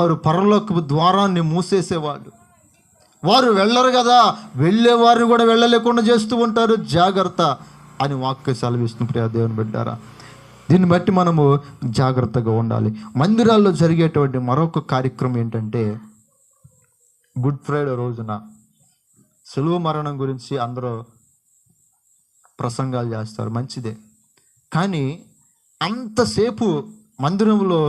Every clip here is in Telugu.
వారు పరలోకపు ద్వారాన్ని మూసేసేవాడు వారు వెళ్ళరు కదా వెళ్ళేవారు కూడా వెళ్ళలేకుండా చేస్తూ ఉంటారు. జాగ్రత్త అని వాక్య సెలవిస్తున్న ప్రియ దేవుని బిడ్డారా దీన్ని బట్టి మనము జాగ్రత్తగా ఉండాలి. మందిరాల్లో జరిగేటువంటి మరొక కార్యక్రమం ఏంటంటే గుడ్ ఫ్రైడే రోజున సులువు మరణం గురించి అందరూ ప్రసంగాలు చేస్తారు. మంచిదే. కానీ అంతసేపు మందిరంలో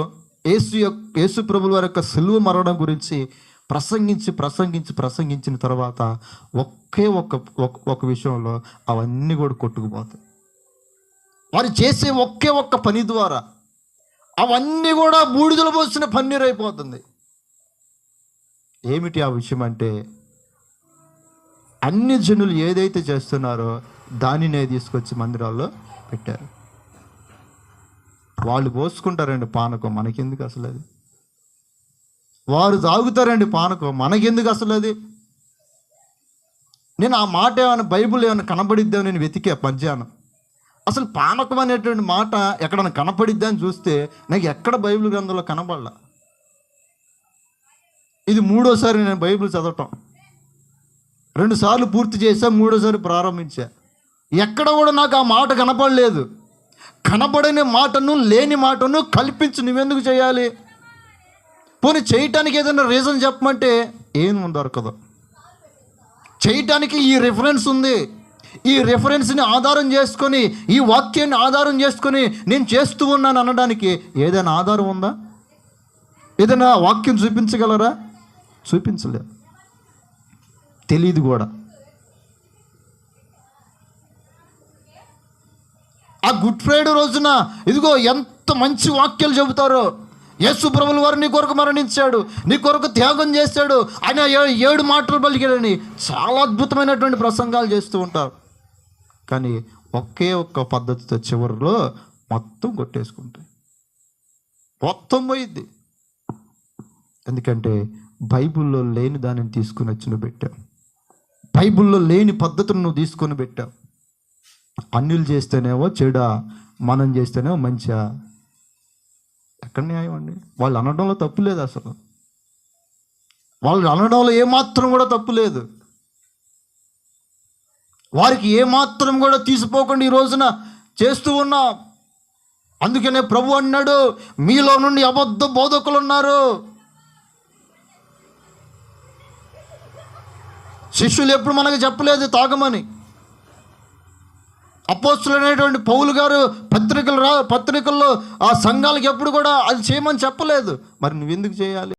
యేసు యొక్క యేసు ప్రభుల వారి యొక్క సిలువ మరణం గురించి ప్రసంగించి ప్రసంగించి ప్రసంగించిన తర్వాత ఒకే ఒక్క ఒక- ఒక విషయంలో అవన్నీ కూడా కొట్టుకుపోతాయి. వారు చేసే ఒకే ఒక్క పని ద్వారా అవన్నీ కూడా బూడిదలు పోసిన పన్నీరు అయిపోతుంది. ఏమిటి ఆ విషయం అంటే అన్ని జనులు ఏదైతే చేస్తున్నారో దానినే తీసుకొచ్చి మందిరాల్లో పెట్టారు. వాళ్ళు పోసుకుంటారండి పానకం. మనకెందుకు అసలు అది? వారు తాగుతారండి పానకం. మనకెందుకు అసలు అది? నేను ఆ మాట ఏమైనా బైబుల్ ఏమైనా కనబడిద్దా నేను వెతికే మధ్యాహ్నం. అసలు పానకం అనేటువంటి మాట ఎక్కడైనా కనపడిద్దా అని చూస్తే నాకు ఎక్కడ బైబిల్ గ్రంథంలో కనబడలా. ఇది మూడోసారి నేను బైబిల్ చదవటం. రెండు సార్లు పూర్తి చేసా మూడోసారి ప్రారంభించా. ఎక్కడ కూడా నాకు ఆ మాట కనపడలేదు. కనబడని మాటను లేని మాటను కల్పించి నువ్వెందుకు చేయాలి? పోనీ చేయటానికి ఏదైనా రీజన్ చెప్పమంటే ఏం దొరకదు. చేయటానికి ఈ రిఫరెన్స్ ఉంది. ఈ రిఫరెన్స్ని ఆధారం చేసుకొని ఈ వాక్యాన్ని ఆధారం చేసుకొని నేను చేస్తూ ఉన్నాను అనడానికి ఏదైనా ఆధారం ఉందా? ఏదైనా వాక్యం చూపించగలరా? చూపించలేదు. తెలియదు కూడా. ఆ గుడ్ ఫ్రైడే రోజున ఇదిగో ఎంత మంచి వాక్యాలు చెబుతారో. యేసు ప్రభుల వారు నీ కొరకు మరణించాడు నీ కొరకు త్యాగం చేశాడు ఆయన ఏడు మాటలు పలికాడని చాలా అద్భుతమైనటువంటి ప్రసంగాలు చేస్తూ ఉంటారు. కానీ ఒకే ఒక్క పద్ధతితో చివరిలో మొత్తం కొట్టేసుకుంటాయి. మొత్తం పోయిద్ది. ఎందుకంటే బైబిల్లో లేని దానిని తీసుకుని వచ్చి నువ్వు పెట్టావు బైబిల్లో లేని పద్ధతులను నువ్వు తీసుకొని పెట్టావు అన్యులు చేస్తేనేమో చెడా మనం చేస్తేనేమో మంచిగా ఎక్కడ న్యాయం అండి? వాళ్ళు అనడంలో తప్పు లేదు అసలు. వాళ్ళు అనడంలో ఏమాత్రం కూడా తప్పు లేదు. వారికి ఏమాత్రం కూడా తీసిపోకుండా ఈ రోజున చేస్తూ ఉన్నా. అందుకనే ప్రభు అన్నాడు మీలో నుండి అబద్ధ బోధకులు ఉన్నారు శిష్యులు ఎప్పుడు మనకు చెప్పలేదు తాగమని. అపోస్తులైనటువంటి పౌలు గారు పత్రికలు రా పత్రికల్లో ఆ సంఘాలకు ఎప్పుడు కూడా అది చేయమని చెప్పలేదు. మరి నువ్వెందుకు చేయాలి?